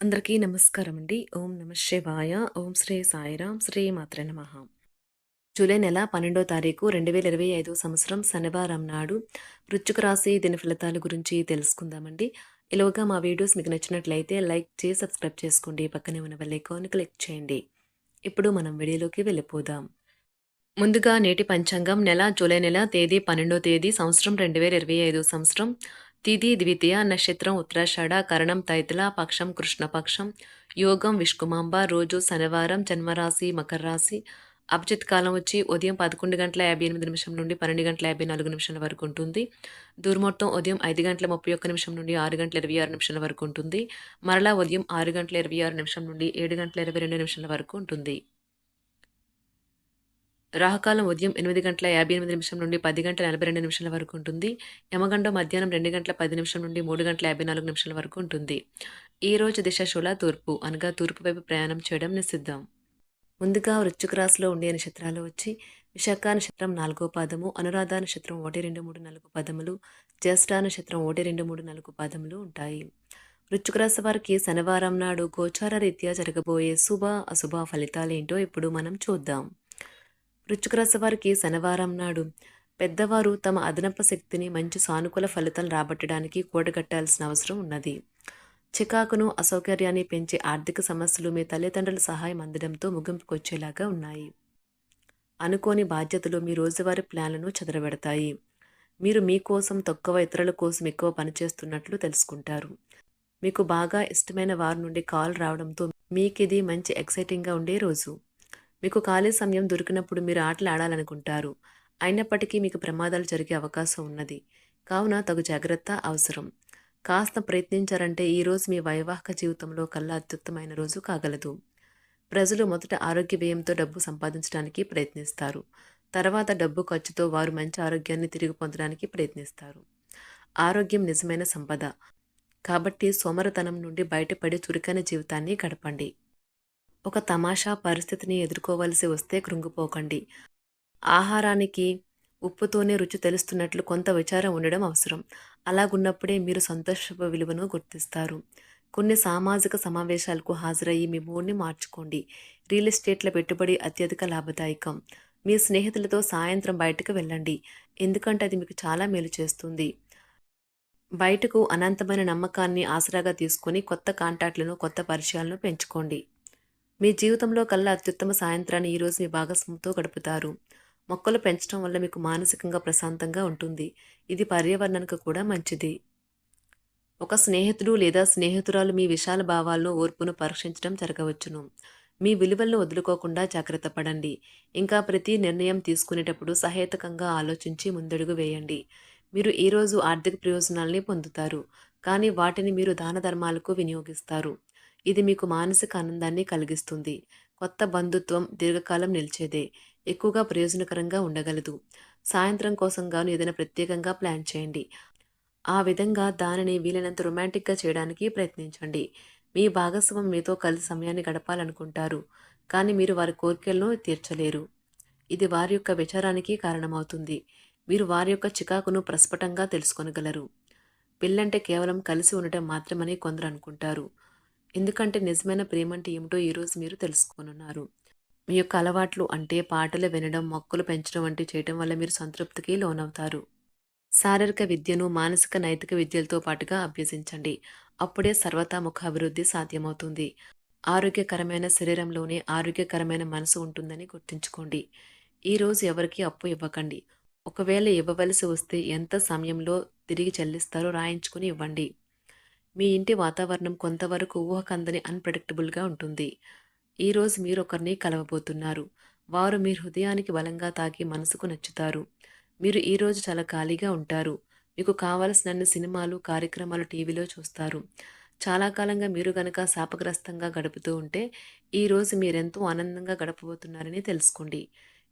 అందరికీ నమస్కారం అండి. ఓం నమ శివాయ. ఓం శ్రీ సాయిరాం. శ్రీ మాత్ర నమ జూలై నెల 12వ తారీఖు 2025 సంవత్సరం శనివారం నాడు వృశ్చిక రాశి దిన ఫలితాల గురించి తెలుసుకుందామండి. ఈలోగా మా వీడియోస్ మీకు నచ్చినట్లయితే లైక్ చేసి సబ్స్క్రైబ్ చేసుకోండి. పక్కనే ఉన్న బెల్ క్లిక్ చేయండి. ఇప్పుడు మనం వీడియోలోకి వెళ్ళిపోదాం. ముందుగా నేటి పంచాంగం నెల జూలై నెల తేదీ 12వ తేదీ సంవత్సరం 2025 సంవత్సరం తిథి ద్వితీయ నక్షత్రం ఉత్తరాషాఢ కరణం తైతుల పక్షం కృష్ణపక్షం యోగం విష్కుమాంబ రోజు శనివారం జన్మరాశి మకర రాశి. అభిజిత్ కాలం వచ్చి ఉదయం పదకొండు గంటల యాభై ఎనిమిది నిమిషం నుండి పన్నెండు గంటల యాభై నాలుగు నిమిషాల వరకు ఉంటుంది. దుర్ముహూర్తం ఉదయం ఐదు గంటల ముప్పై ఒక్క నిమిషం నుండి ఆరు గంటల ఇరవై ఆరు నిమిషాల వరకు ఉంటుంది. మరలా ఉదయం ఆరు గంటల ఇరవై ఆరు నిమిషం నుండి ఏడు గంటల ఇరవై రెండు నిమిషాల వరకు ఉంటుంది. రాహకాలం ఉదయం ఎనిమిది గంటల యాభై ఎనిమిది నిమిషం నుండి పది గంటల నలభై రెండు నిమిషాల వరకు ఉంటుంది. యమగండం మధ్యాహ్నం రెండు గంటల పది నిమిషం నుండి మూడు గంటల యాభై నాలుగు నిమిషాల వరకు ఉంటుంది. ఈ రోజు దిశ శూల తూర్పు అనగా తూర్పు వైపు ప్రయాణం చేయడం నిషిద్ధం. ముందుగా వృశ్చిక రాశిలో ఉండే నక్షత్రాలు వచ్చి విశాఖ నక్షత్రం నాలుగో పాదము అనురాధ నక్షత్రం ఒకటి రెండు మూడు నాలుగు పదములు జ్యేష్ఠ నక్షత్రం ఒకటి రెండు మూడు నాలుగు పదములు ఉంటాయి. వృశ్చిక రాశి వారికి శనివారం నాడు గోచార రీత్యా జరగబోయే శుభ అశుభ ఫలితాలేంటో ఇప్పుడు మనం చూద్దాం. వృశ్చిక వారికి శనివారం నాడు పెద్దవారు తమ అదనపు శక్తిని మంచి సానుకూల ఫలితం రాబట్టడానికి కూడగట్టాల్సిన అవసరం ఉన్నది. చికాకును అసౌకర్యాన్ని పెంచే ఆర్థిక సమస్యలు మీ తల్లిదండ్రుల సహాయం అందడంతో ముగింపుకొచ్చేలాగా ఉన్నాయి. అనుకోని బాధ్యతలు మీ రోజువారీ ప్లాన్లను చెదరబెడతాయి. మీరు మీకోసం తక్కువ ఇతరుల కోసం ఎక్కువ పనిచేస్తున్నట్లు తెలుసుకుంటారు. మీకు బాగా ఇష్టమైన వారి నుండి కాల్ రావడంతో మీకు ఇది మంచి ఎక్సైటింగ్గా ఉండే రోజు. మీకు ఖాళీ సమయం దొరికినప్పుడు మీరు ఆటలు ఆడాలనుకుంటారు. అయినప్పటికీ మీకు ప్రమాదాలు జరిగే అవకాశం ఉన్నది. కావున తగు జాగ్రత్త అవసరం. కాస్త ప్రయత్నించారంటే ఈరోజు మీ వైవాహిక జీవితంలో కల్లా అత్యుత్తమైన రోజు కాగలదు. ప్రజలు మొదట ఆరోగ్య వ్యయంతో డబ్బు సంపాదించడానికి ప్రయత్నిస్తారు. తర్వాత డబ్బు ఖర్చుతో వారు మంచి ఆరోగ్యాన్ని తిరిగి పొందడానికి ప్రయత్నిస్తారు. ఆరోగ్యం నిజమైన సంపద. కాబట్టి సోమరతనం నుండి బయటపడి చురుకైన జీవితాన్ని గడపండి. ఒక తమాషా పరిస్థితిని ఎదుర్కోవలసి వస్తే కృంగిపోకండి. ఆహారానికి ఉప్పుతోనే రుచి తెలుస్తున్నట్లు కొంత విచారం ఉండడం అవసరం. అలాగున్నప్పుడే మీరు సంతోషపు విలువను గుర్తిస్తారు. కొన్ని సామాజిక సమావేశాలకు హాజరయ్యి మీ మూడ్ని మార్చుకోండి. రియల్ ఎస్టేట్ల పెట్టుబడి అత్యధిక లాభదాయకం. మీ స్నేహితులతో సాయంత్రం బయటకు వెళ్ళండి. ఎందుకంటే అది మీకు చాలా మేలు చేస్తుంది. బయటకు అనంతమైన నమ్మకాన్ని ఆసరాగా తీసుకొని కొత్త కాంటాక్ట్లను కొత్త పరిచయాలను పెంచుకోండి. మీ జీవితంలో కల్లా అత్యుత్తమ సాయంత్రాన్ని ఈరోజు మీ భాగస్వామితో గడుపుతారు. మొక్కలు పెంచడం వల్ల మీకు మానసికంగా ప్రశాంతంగా ఉంటుంది. ఇది పర్యావరణానికి కూడా మంచిది. ఒక స్నేహితుడు లేదా స్నేహితురాలు మీ విశాల భావాలను ఓర్పును పరీక్షించడం జరగవచ్చును. మీ విలువలను వదులుకోకుండా జాగ్రత్త పడండి. ఇంకా ప్రతి నిర్ణయం తీసుకునేటప్పుడు సహేతకంగా ఆలోచించి ముందడుగు వేయండి. మీరు ఈరోజు ఆర్థిక ప్రయోజనాల్ని పొందుతారు. కానీ వాటిని మీరు దాన ధర్మాలకు వినియోగిస్తారు. ఇది మీకు మానసిక ఆనందాన్ని కలిగిస్తుంది. కొత్త బంధుత్వం దీర్ఘకాలం నిలిచేదే. ఎక్కువగా ప్రయోజనకరంగా ఉండగలదు. సాయంత్రం కోసం గాను ఏదైనా ప్రత్యేకంగా ప్లాన్ చేయండి. ఆ విధంగా దానిని వీలైనంత రొమాంటిక్గా చేయడానికి ప్రయత్నించండి. మీ భాగస్వామి మీతో కలిసి సమయాన్ని గడపాలనుకుంటారు. కానీ మీరు వారి కోరికలను తీర్చలేరు. ఇది వారి యొక్క విచారానికి కారణమవుతుంది. మీరు వారి యొక్క చికాకును ప్రస్ఫుటంగా తెలుసుకొనగలరు. పిల్లంటే కేవలం కలిసి ఉండటం మాత్రమని కొందరు అనుకుంటారు. ఎందుకంటే నిజమైన ప్రేమ అంటే ఏమిటో ఈరోజు మీరు తెలుసుకోనున్నారు. మీ యొక్క అలవాట్లు అంటే పాటలు వినడం మొక్కలు పెంచడం వంటివి చేయడం వల్ల మీరు సంతృప్తికి లోనవుతారు. శారీరక విద్యను మానసిక నైతిక విద్యలతో పాటుగా అభ్యసించండి. అప్పుడే సర్వతాముఖ అభివృద్ధి సాధ్యమవుతుంది. ఆరోగ్యకరమైన శరీరంలోనే ఆరోగ్యకరమైన మనసు ఉంటుందని గుర్తుంచుకోండి. ఈరోజు ఎవరికి అప్పు ఇవ్వకండి. ఒకవేళ ఇవ్వవలసి వస్తే ఎంత సమయంలో తిరిగి చెల్లిస్తారో రాయించుకుని ఇవ్వండి. మీ ఇంటి వాతావరణం కొంతవరకు ఊహకందని అన్ప్రెడిక్టబుల్గా ఉంటుంది. ఈరోజు మీరు ఒకరిని కలవబోతున్నారు. వారు మీ హృదయానికి బలంగా తాకి మనసుకు నచ్చుతారు. మీరు ఈరోజు చాలా ఖాళీగా ఉంటారు. మీకు కావలసినన్ని సినిమాలు కార్యక్రమాలు టీవీలో చూస్తారు. చాలా కాలంగా మీరు గనక శాపగ్రస్తంగా గడుపుతూ ఉంటే ఈరోజు మీరెంతో ఆనందంగా గడపబోతున్నారని తెలుసుకోండి.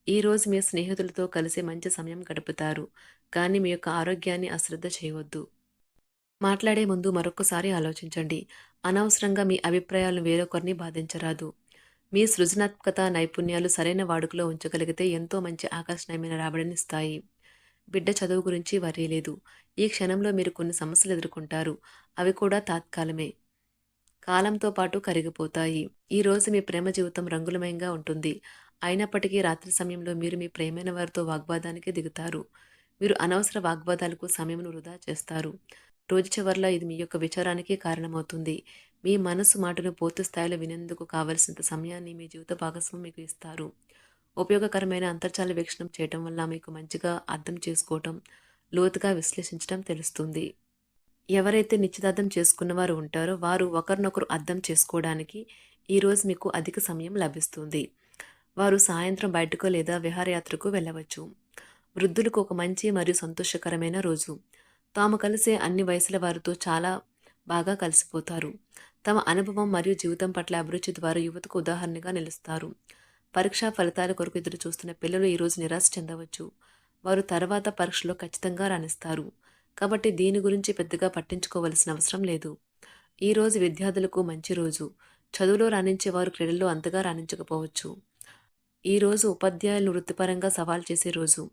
ఈరోజు మీ స్నేహితులతో కలిసి మంచి సమయం గడుపుతారు. కానీ మీ యొక్క ఆరోగ్యాన్ని అశ్రద్ధ చేయవద్దు. మాట్లాడే ముందు మరొకసారి ఆలోచించండి. అనవసరంగా మీ అభిప్రాయాలను వేరొకరిని బాధించరాదు. మీ సృజనాత్మకత నైపుణ్యాలు సరైన వాడుకలో ఉంచగలిగితే ఎంతో మంచి ఆకర్షణీయమైన రాబడినిస్తాయి బిడ్డ చదువు గురించి వరీ లేదు. ఈ క్షణంలో మీరు కొన్ని సమస్యలు ఎదుర్కొంటారు. అవి కూడా తాత్కాలమే. కాలంతో పాటు కరిగిపోతాయి. ఈరోజు మీ ప్రేమ జీవితం రంగులమయంగా ఉంటుంది. అయినప్పటికీ రాత్రి సమయంలో మీరు మీ ప్రేమైన వారితో వాగ్వాదానికి దిగుతారు. మీరు అనవసర వాగ్వాదాలకు సమయమును వృధా చేస్తారు. రోజు చివరిలో ఇది మీ యొక్క విచారానికి కారణమవుతుంది. మీ మనసు మాటను పూర్తి స్థాయిలో వినేందుకు కావలసినంత సమయాన్ని మీ జీవిత భాగస్వామి మీకు ఇస్తారు. ఉపయోగకరమైన అంతర్జాల వీక్షణం చేయటం వల్ల మీకు మంచిగా అర్థం చేసుకోవటం లోతుగా విశ్లేషించడం తెలుస్తుంది. ఎవరైతే నిశ్చితార్థం చేసుకున్నవారు ఉంటారో వారు ఒకరినొకరు అర్థం చేసుకోవడానికి ఈరోజు మీకు అధిక సమయం లభిస్తుంది. వారు సాయంత్రం బయటకు లేదా విహారయాత్రకు వెళ్ళవచ్చు. వృద్ధులకు ఒక మంచి మరియు సంతోషకరమైన రోజు. తాము కలిసే అన్ని వయసుల వారితో చాలా బాగా కలిసిపోతారు. తమ అనుభవం మరియు జీవితం పట్ల అభిరుచి ద్వారా యువతకు ఉదాహరణగా నిలుస్తారు. పరీక్షా ఫలితాల కొరకు ఎదురు చూస్తున్న పిల్లలు ఈరోజు నిరాశ చెందవచ్చు. వారు తర్వాత పరీక్షలో ఖచ్చితంగా రాణిస్తారు. కాబట్టి దీని గురించి పెద్దగా పట్టించుకోవలసిన అవసరం లేదు. ఈరోజు విద్యార్థులకు మంచి రోజు. చదువులో రాణించే వారు క్రీడల్లో అంతగా రాణించకపోవచ్చు. ఈరోజు ఉపాధ్యాయులు వృత్తిపరంగా సవాల్ చేసే రోజు.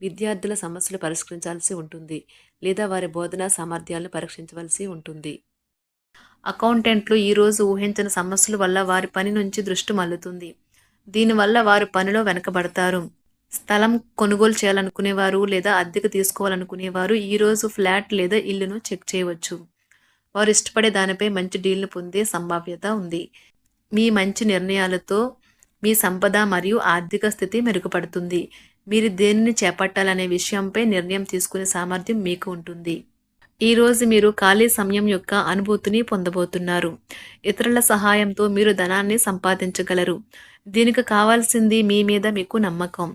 విద్యార్థుల సమస్యలు పరిష్కరించాల్సి ఉంటుంది లేదా వారి బోధనా సామర్థ్యాలను పరీక్షించవలసి ఉంటుంది. అకౌంటెంట్లు ఈరోజు ఊహించిన సమస్యల వల్ల వారి పని నుంచి దృష్టి మల్లుతుంది దీనివల్ల వారు పనిలో వెనకబడతారు. స్థలం కొనుగోలు చేయాలనుకునేవారు లేదా అద్దెకు తీసుకోవాలనుకునేవారు ఈరోజు ఫ్లాట్ లేదా ఇల్లును చెక్ చేయవచ్చు. వారు ఇష్టపడే దానిపై మంచి డీల్ను పొందే సంభావ్యత ఉంది. మీ మంచి నిర్ణయాలతో మీ సంపద మరియు ఆర్థిక స్థితి మెరుగుపడుతుంది. మీరు దేనిని చేపట్టాలనే విషయంపై నిర్ణయం తీసుకునే సామర్థ్యం మీకు ఉంటుంది. ఈరోజు మీరు ఖాళీ సమయం యొక్క అనుభూతిని పొందబోతున్నారు. ఇతరుల సహాయంతో మీరు ధనాన్ని సంపాదించగలరు. దీనికి కావాల్సింది మీ మీద మీకు నమ్మకం.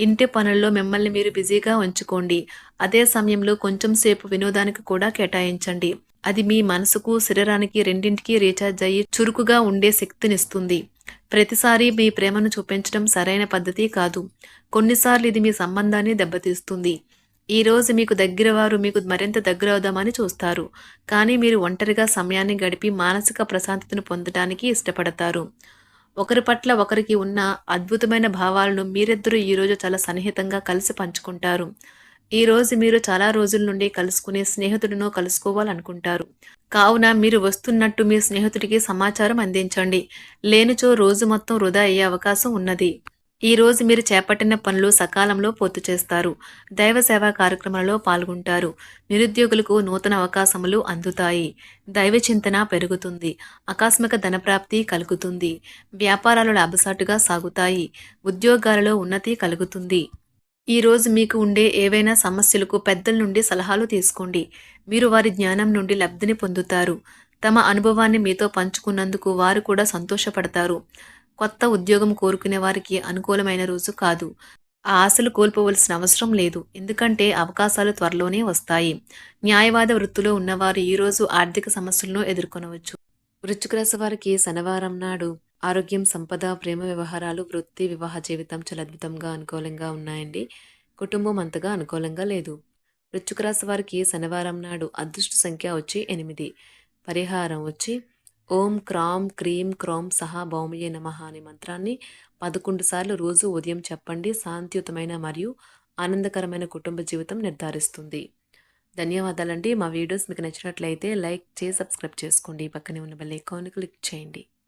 ఇంటి పనుల్లో మిమ్మల్ని మీరు బిజీగా ఉంచుకోండి. అదే సమయంలో కొంచెం సేపు వినోదానికి కూడా కేటాయించండి. అది మీ మనసుకు శరీరానికి రెండింటికి రీఛార్జ్ అయ్యి చురుకుగా ఉండే శక్తినిస్తుంది. ప్రతిసారి మీ ప్రేమను చూపించడం సరైన పద్ధతి కాదు. కొన్నిసార్లు ఇది మీ సంబంధాన్ని దెబ్బతీస్తుంది. ఈ రోజు మీకు దగ్గరవారు మీకు మరింత దగ్గర అవుదామని చూస్తారు. కానీ మీరు ఒంటరిగా సమయాన్ని గడిపి మానసిక ప్రశాంతతను పొందడానికి ఇష్టపడతారు. ఒకరి పట్ల ఒకరికి ఉన్న అద్భుతమైన భావాలను మీరిద్దరూ ఈరోజు చాలా సన్నిహితంగా కలిసి పంచుకుంటారు. ఈ రోజు మీరు చాలా రోజుల నుండి కలుసుకునే స్నేహితుడును కలుసుకోవాలనుకుంటారు. కావున మీరు వస్తున్నట్టు మీ స్నేహితుడికి సమాచారం అందించండి. లేనిచో రోజు మొత్తం వృధా అయ్యే అవకాశం ఉన్నది. ఈ రోజు మీరు చేపట్టిన పనులు సకాలంలో పూర్తి చేస్తారు. దైవ సేవా కార్యక్రమాలలో పాల్గొంటారు. నిరుద్యోగులకు నూతన అవకాశములు అందుతాయి. దైవ చింతన పెరుగుతుంది. ఆకస్మిక ధనప్రాప్తి కలుగుతుంది. వ్యాపారాలు లాభసాటుగా సాగుతాయి. ఉద్యోగాలలో ఉన్నతి కలుగుతుంది. ఈ రోజు మీకు ఉండే ఏవైనా సమస్యలకు పెద్దల నుండి సలహాలు తీసుకోండి. మీరు వారి జ్ఞానం నుండి లబ్ధిని పొందుతారు. తమ అనుభవాన్ని మీతో పంచుకున్నందుకు వారు కూడా సంతోషపడతారు. కొత్త ఉద్యోగం కోరుకునే వారికి అనుకూలమైన రోజు కాదు. ఆ ఆశలు కోల్పోవలసిన అవసరం లేదు. ఎందుకంటే అవకాశాలు త్వరలోనే వస్తాయి. న్యాయవాద వృత్తిలో ఉన్నవారు ఈరోజు ఆర్థిక సమస్యలను ఎదుర్కొనవచ్చు. వృశ్చిక రాశి వారికి శనివారం నాడు ఆరోగ్యం సంపద ప్రేమ వ్యవహారాలు వృత్తి వివాహ జీవితం చాలా అద్భుతంగా అనుకూలంగా ఉన్నాయండి. కుటుంబం అంతగా అనుకూలంగా లేదు. వృశ్చిక రాశి వారికి శనివారం నాడు అదృష్ట సంఖ్య వచ్చి ఎనిమిది. పరిహారం వచ్చి ఓం క్రామ్ క్రీం క్రోం సహా భౌమయే నమ అనే మంత్రాన్ని పదకొండు సార్లు రోజు ఉదయం చెప్పండి. శాంతియుతమైన మరియు ఆనందకరమైన కుటుంబ జీవితం నిర్ధారిస్తుంది. ధన్యవాదాలండి. మా వీడియోస్ మీకు నచ్చినట్లయితే లైక్ చేసి సబ్స్క్రైబ్ చేసుకోండి. పక్కనే ఉన్న బెల్ ఐకాన్ క్లిక్ చేయండి.